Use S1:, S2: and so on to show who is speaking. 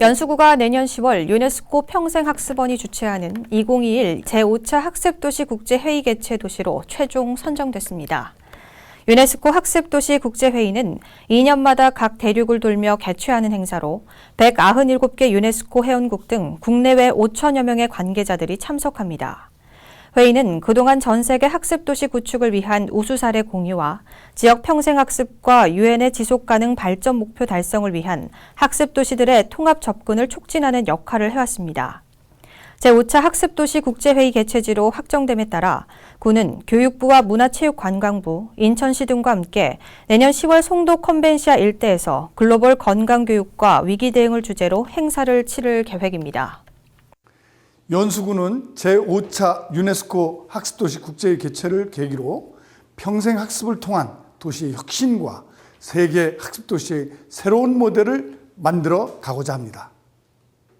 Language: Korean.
S1: 연수구가 내년 10월 유네스코 평생학습원이 주최하는 2021 제5차 학습도시 국제회의 개최 도시로 최종 선정됐습니다. 유네스코 학습도시 국제회의는 2년마다 각 대륙을 돌며 개최하는 행사로 197개 유네스코 회원국 등 국내외 5천여 명의 관계자들이 참석합니다. 회의는 그동안 전 세계 학습도시 구축을 위한 우수 사례 공유와 지역 평생학습과 유엔의 지속 가능 발전 목표 달성을 위한 학습도시들의 통합 접근을 촉진하는 역할을 해왔습니다. 제5차 학습도시 국제회의 개최지로 확정됨에 따라 구는 교육부와 문화체육관광부, 인천시 등과 함께 내년 10월 송도 컨벤시아 일대에서 글로벌 건강교육과 위기 대응을 주제로 행사를 치를 계획입니다.
S2: 연수구는 제5차 유네스코 학습도시 국제회의 개최를 계기로 평생 학습을 통한 도시의 혁신과 세계 학습도시의 새로운 모델을 만들어 가고자 합니다.